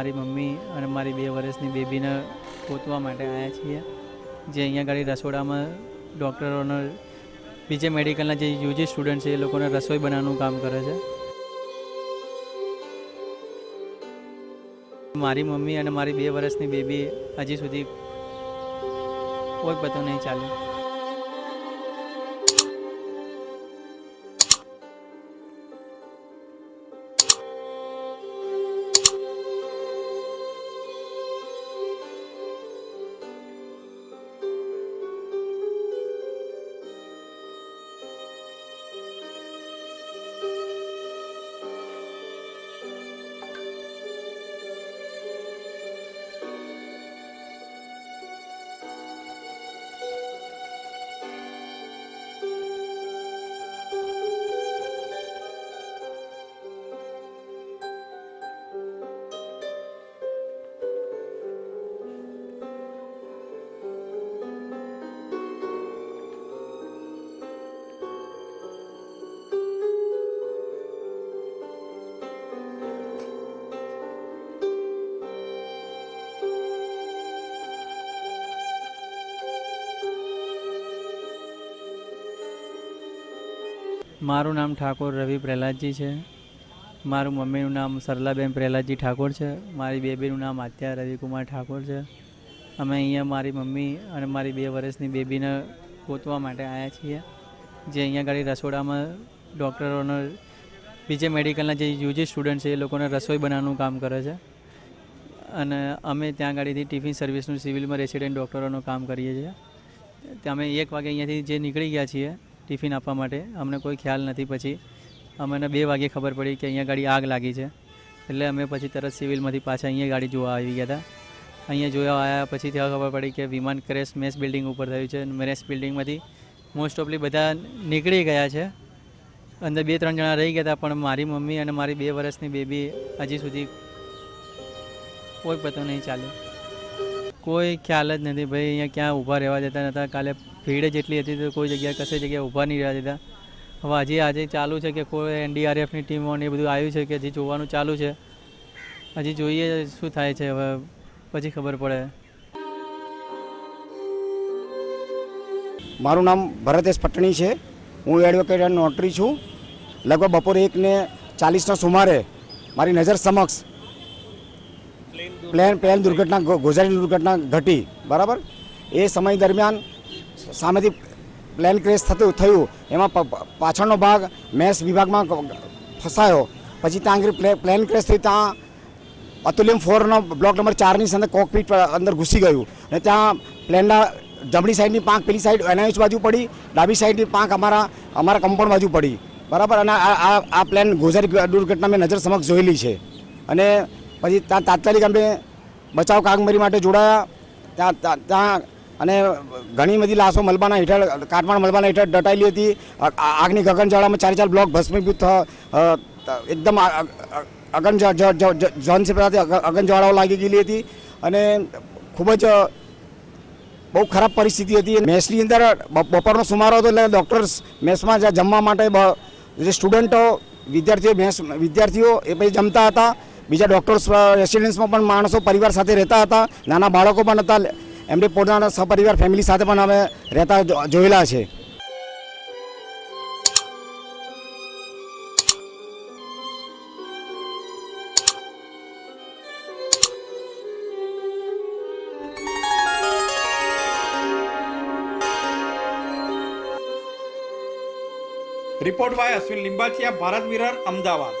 મારી મમ્મી અને મારી બે વર્ષની બેબીને પોતવા માટે આવ્યા છીએ. જે અહીંયા આગળ રસોડામાં ડૉક્ટરોનો, બીજે મેડિકલના જે યુજી સ્ટુડન્ટ છે એ લોકોને રસોઈ બનાવવાનું કામ કરે છે. મારી મમ્મી અને મારી બે વર્ષની બેબી હજી સુધી કોઈ પતો નહીં ચાલ્યું મારું નામ ઠાકોર રવિ પ્રહલાદજી છે. મારું મમ્મીનું નામ સરલાબેન પ્રહલાદજી ઠાકોર છે. મારી બેબીનું નામ આત્યા રવિકુમાર ઠાકોર છે. અમે અહીંયા મારી મમ્મી અને મારી બે વર્ષની બેબીને ગોતવા માટે આવ્યા છીએ. જે અહીંયા ગાડી રસોડામાં ડૉક્ટરોનો, બીજે મેડિકલના જે યુજી સ્ટુડન્ટ છે એ લોકોને રસોઈ બનાવવાનું કામ કરે છે. અને અમે ત્યાં ગાડીથી ટિફિન સર્વિસનું સિવિલમાં રેસિડેન્ટ ડૉક્ટરોનું કામ કરીએ છીએ. અમે એક વાગે અહીંયાથી જે નીકળી ગયા છીએ ટિફિન આપવા માટે. અમને કોઈ ખ્યાલ નથી. પછી અમને બે વાગે ખબર પડી કે અહીંયા ગાડી આગ લાગી છે. એટલે અમે પછી તરત સિવિલમાંથી પાછા અહીંયા ગાડી જોવા આવી ગયા હતા. અહીંયા જોયા આવ્યા પછી ત્યાં ખબર પડી કે વિમાન ક્રેશ મેસ બિલ્ડિંગ ઉપર થયું છે. મેસ બિલ્ડિંગમાંથી મોસ્ટ ઓફલી બધા નીકળી ગયા છે. અંદર બે ત્રણ જણા રહી ગયા હતા, પણ મારી મમ્મી અને મારી બે વર્ષની બેબી હજી સુધી કોઈ પતો નહીં ચાલ્યો કોઈ ખ્યાલ જ નથી. ભાઈ, અહીંયા ક્યાં ઊભા રહેવા દેતા નહોતા કાલે ભીડ જ એટલી હતી તો કોઈ જગ્યાએ કશે જગ્યાએ ઊભા નહીં રહેવા દેતા. હવે હજી આજે ચાલુ છે કે કોઈ એનડીઆરએફની ટીમો ને એ બધું આવ્યું છે કે હજી જોવાનું ચાલુ છે. હજી જોઈએ શું થાય છે. હવે પછી ખબર પડે. મારું નામ ભરતેશ પટણી છે. હું એડવોકેટ એન્ડ નોટરી છું. લગભગ બપોરે એકને ચાલીસના સુમારે મારી નજર સમક્ષ પ્લેન પ્લેન દુર્ઘટના ગોઝારી દુર્ઘટના ઘટી. બરાબર? એ સમય દરમિયાન સામેથી પ્લેન ક્રેશ થતું થયું. એમાં પાછળનો ભાગ મેસ વિભાગમાં ફસાયો. પછી ત્યાં આગળ પ્લે- પ્લેન ક્રેશ થયું. ત્યાં અતુલ્યમ ફોરનો બ્લોક નંબર ચારની અંદર કોકપીટ અંદર ઘૂસી ગયું. અને ત્યાં પ્લેનના જમણી સાઈડની પાંખ પેલી સાઈડ એનઆઈએચ બાજુ પડી. ડાબી સાઈડની પાંખ અમારા અમારા કમ્પાઉન્ડ બાજુ પડી. બરાબર? અને આ આ આ પ્લેન ગોઝારી દુર્ઘટના મેં નજર સમક્ષ જોયેલી છે. અને પછી ત્યાં તાત્કાલિક અમે બચાવ કામગીરી માટે જોડાયા. ત્યાં ત્યાં- અને ઘણી બધી લાશો મલબાના હેઠળ, કાટમાળ મલબાના હેઠળ દટાયેલી હતી. આગની ગગનજ્વાળામાં ચારે ચાર બ્લોક ભસ્મીભૂત એકદમ અગન જનસેપાથી અગનજ્વાળાઓ લાગી ગયેલી હતી અને ખૂબ જ બહુ ખરાબ પરિસ્થિતિ હતી. મેસની અંદર બપોરનો સુમારો હતો એટલે ડૉક્ટર્સ મેસમાં જમવા માટે જે સ્ટુડન્ટો, વિદ્યાર્થીઓ, મેસ વિદ્યાર્થીઓ એ પછી જમતા હતા. બીજા ડૉક્ટર્સ રેસિડેન્સમાં પણ માણસો પરિવાર સાથે રહેતા હતા. નાના બાળકો પણ હતા. એમને પોતાના સપરિવાર ફેમિલી સાથે પણ અમે રહેતા જોયેલા છે. Report by Ashwin Limbachiya Bharat Mirror Ahmedabad